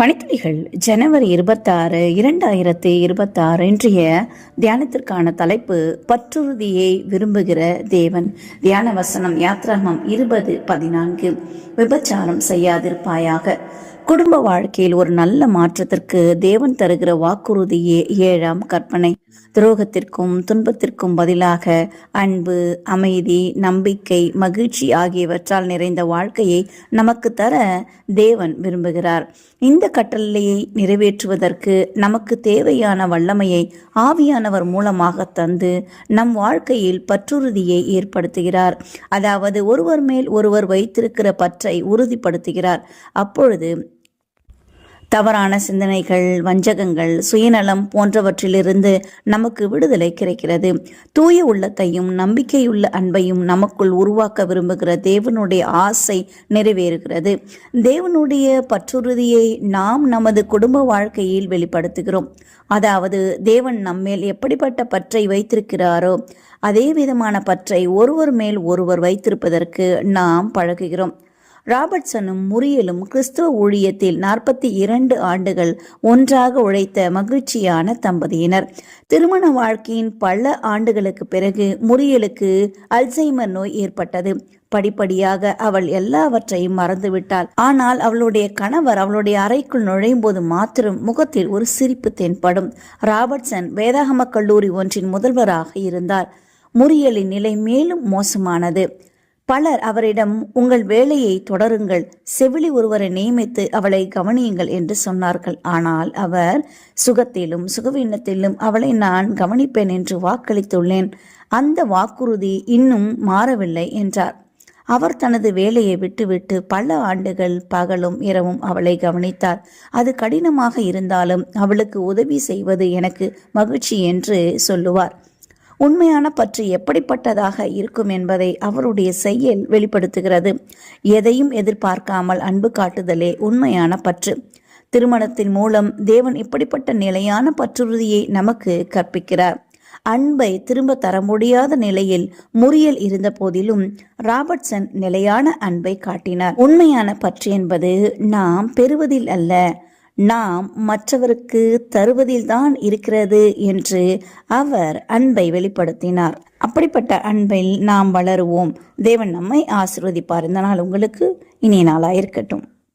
பணித்துளிகள் ஜனவரி இருபத்தாறு இரண்டாயிரத்தி இருபத்தாறு இன்றைய தியானத்திற்கான தலைப்பு பற்றுறுதியை விரும்புகிற தேவன். தியான வசனம் யாத்ராமம் இருபது பதினான்கு. விபச்சாரம் செய்யாதிருப்பாயாக. குடும்ப வாழ்க்கையில் ஒரு நல்ல மாற்றத்திற்கு தேவன் தருகிற வாக்குறுதியே ஏழாம் கற்பனை. துரோகத்திற்கும் துன்பத்திற்கும் பதிலாக அன்பு அமைதி நம்பிக்கை மகிழ்ச்சி ஆகியவற்றால் நிறைந்த வாழ்க்கையை நமக்கு தர தேவன் விரும்புகிறார். இந்த கட்டளையை நிறைவேற்றுவதற்கு நமக்கு தேவையான வல்லமையை ஆவியானவர் மூலமாக தந்து நம் வாழ்க்கையில் பற்றுறுதியை ஏற்படுத்துகிறார். அதாவது ஒருவர் மேல் ஒருவர் வைத்திருக்கிற பற்றை உறுதிப்படுத்துகிறார். அப்பொழுது தவறான சிந்தனைகள் வஞ்சகங்கள் சுயநலம் போன்றவற்றிலிருந்து நமக்கு விடுதலை கிடைக்கிறது. தூய உள்ளத்தையும் நம்பிக்கையுள்ள அன்பையும் நமக்குள் உருவாக்க விரும்புகிற தேவனுடைய ஆசை நிறைவேறுகிறது. தேவனுடைய பற்றுறுதியை நாம் நமது குடும்ப வாழ்க்கையில் வெளிப்படுத்துகிறோம். அதாவது தேவன் நம்மேல் எப்படிப்பட்ட பற்றை வைத்திருக்கிறாரோ அதே விதமான பற்றை ஒருவர் மேல் ஒருவர் வைத்திருப்பதற்கு நாம் பழகுகிறோம். ராபர்ட்சனும் முரியலும் கிறிஸ்துவ ஊழியத்தில் நாற்பத்தி இரண்டு ஆண்டுகள் ஒன்றாக உழைத்த மகிழ்ச்சியான தம்பதியினர். திருமண வாழ்க்கையின் பல ஆண்டுகளுக்கு பிறகு முரியலுக்கு அல்சைமர் நோய் ஏற்பட்டது. படிப்படியாக அவள் எல்லாவற்றையும் மறந்துவிட்டாள். ஆனால் அவளுடைய கணவர் அவளுடைய அறைக்குள் நுழையும் போது மாத்திரம் முகத்தில் ஒரு சிரிப்பு தென்படும். ராபர்ட்சன் வேதாகம கல்லூரி ஒன்றின் முதல்வராக இருந்தார். முரியலின் நிலை மேலும் மோசமானது. பலர் அவரிடம் உங்கள் வேலையை தொடருங்கள். செவிலி ஒருவரை நியமித்து அவளை கவனியுங்கள் என்று சொன்னார்கள். ஆனால் அவர் சுகத்திலும் சுகவீனத்திலும் அவளை நான் கவனிப்பேன் என்று வாக்களித்துள்ளேன். அந்த வாக்குறுதி இன்னும் மாறவில்லை என்றார். அவர் தனது வேலையை விட்டுவிட்டு பல ஆண்டுகள் பகலும் இரவும் அவளை கவனித்தார். அது கடினமாக இருந்தாலும் அவளுக்கு உதவி செய்வது எனக்கு மகிழ்ச்சி என்று சொல்லுவார். உண்மையான பற்று எப்படிப்பட்டதாக இருக்கும் என்பதை அவருடைய செயல் வெளிப்படுத்துகிறது. எதையும் எதிர்பார்க்காமல் அன்பு காட்டுதலே உண்மையான பற்று. திருமணத்தின் மூலம் தேவன் இப்படிப்பட்ட நிலையான பற்றுறுதியை நமக்கு கற்பிக்கிறார். அன்பை திரும்ப தர முடியாத நிலையில் முறியல் இருந்த போதிலும் ராபர்ட்சன் நிலையான அன்பை காட்டினார். உண்மையான பற்று என்பது நாம் பெறுவதில் அல்ல நாம் மற்றவருக்கு தருவதில்தான் இருக்கிறது என்று அவர் அன்பை வெளிப்படுத்தினார். அப்படிப்பட்ட அன்பில் நாம் வளருவோம். தேவன் நம்மை ஆசிர்வதிப்பார். இந்த நாள் உங்களுக்கு இனிய நாளாயிருக்கட்டும்.